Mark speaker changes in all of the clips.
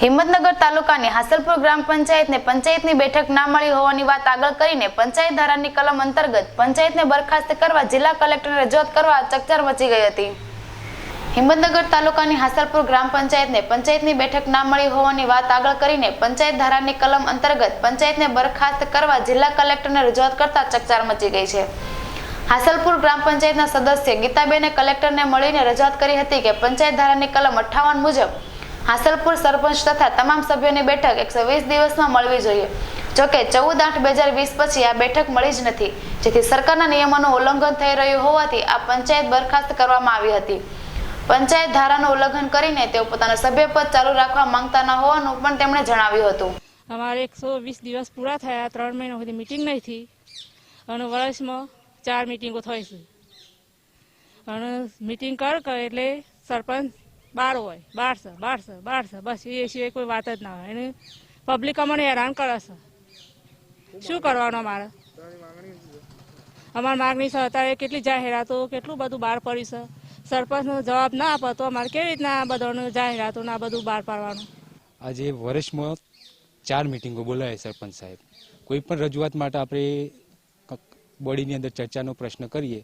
Speaker 1: હિંમતનગર તાલુકાની હાસલપુર ગ્રામ પંચાયતને પંચાયતની બેઠક ના મળી હોવાની વાત આગળ કરીને પંચાયત ધારાની કલમ અંતર્ગત પંચાયતને બરખાસ્ત કરવા જિલ્લા કલેક્ટરને રજૂઆત કરવા ચકચાર મચી ગઈ હતી. હિંમતનગર તાલુકાની હાસલપુર ગ્રામ પંચાયતને પંચાયતની બેઠક ના મળી હોવાની વાત આગળ કરીને પંચાયત ધારાની કલમ અંતર્ગત પંચાયતને બરખાસ્ત કરવા જિલ્લા કલેક્ટરને રજૂઆત કરતા ચકચાર મચી ગઈ છે. હાસલપુર ગ્રામ પંચાયતના સદસ્ય ગીતાબેને કલેક્ટરને મળીને રજૂઆત કરી હતી કે પંચાયત ધારાની કલમ અઠ્ઠાવન મુજબ હાસલપુર સરપંચ તથા તમામ સભ્યોની બેઠક એકસો વીસ દિવસમાં મળવી જોઈએ. જોકે ચૌદ આઠ બે હજાર વીસ પછી આ બેઠક મળી જ નથી, જેથી સરકારના નિયમોનું ઉલ્લંઘન થઈ રહ્યું હોવાથી આ પંચાયત બરખાસ્ત કરવામાં આવી હતી. પંચાયત ધારાનું ઉલ્લંઘન કરીને તેઓ પોતાનું સભ્યપદ ચાલુ રાખવા માંગતા ન હોવાનું પણ તેમણે જણાવ્યું હતું.
Speaker 2: અમારે એકસો વીસ દિવસ પૂરા થયા, ત્રણ મહિના સુધી મિટિંગ નહીં થઈ. અને વર્ષમાં ચાર મિટિંગો થઈ છે. અને મિટિંગ કર એટલે સરપંચ બાર હોય, બાર છે બાર છે બાર છે બસ, એ સિવાય કોઈ વાત જ ના હોય. એને પબ્લિક અમને હેરાન કરે શું કરવાનું અમારે? અમારી માગણી છે અત્યારે કેટલી જાહેરાતો, કેટલું બધું બહાર પડ્યું છે સરપંચનો જવાબ ના આપે તો અમારે કેવી રીતના આ બધાનું જાહેરાતો ના બધું બહાર પાડવાનું?
Speaker 3: આજે વર્ષમાં ચાર મિટિંગો બોલાય સરપંચ સાહેબ. કોઈ પણ રજૂઆત માટે આપણે બોડીની અંદર ચર્ચાનો પ્રશ્ન કરીએ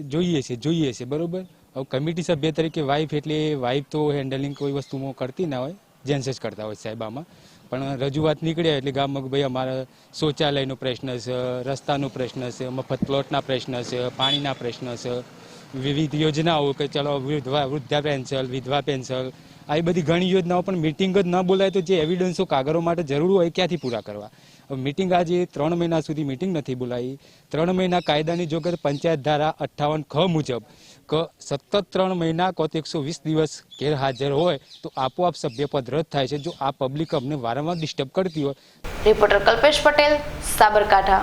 Speaker 3: જોઈએ છે જોઈએ છે, બરોબર? હવે કમિટી સભ્ય તરીકે વાઇફ એટલે વાઇફ તો હેન્ડલિંગ કોઈ વસ્તુમાં કરતી ના હોય જેન્ટ્સ જ કરતા હોય સાહેબ આમાં. પણ રજૂઆત નીકળ્યા એટલે ગામમાં ભાઈ અમારા શૌચાલયનો પ્રશ્ન છે, રસ્તાનો પ્રશ્ન છે, મફત પ્લોટના પ્રશ્ન છે, પાણીના પ્રશ્ન છે વિવિધ યોજનાઓ કે ચલો વિધવા, વૃદ્ધા પેન્શન વિધવા પેન્શન આવી બધી ઘણી યોજનાઓ, પણ મિટિંગ જ ન બોલાય તો જે એવિડન્સો કાગળો માટે જરૂર હોય ક્યાંથી પૂરા કરવા? મિટિંગ આજે ત્રણ મહિના સુધી મિટિંગ નથી બોલાવી ત્રણ મહિના કાયદાની જોગત પંચાયત ધારા અઠ્ઠાવન ખ મુજબ કે સતત ત્રણ મહિના કો એકસો વીસ દિવસ ગેરહાજર હોય તો આપોઆપ સભ્યપદ રદ થાય છે. જો આ પબ્લિક અમને વારંવાર ડિસ્ટર્બ કરતી હોય
Speaker 1: રિપોર્ટર કલ્પેશ પટેલ, સાબરકાંઠા.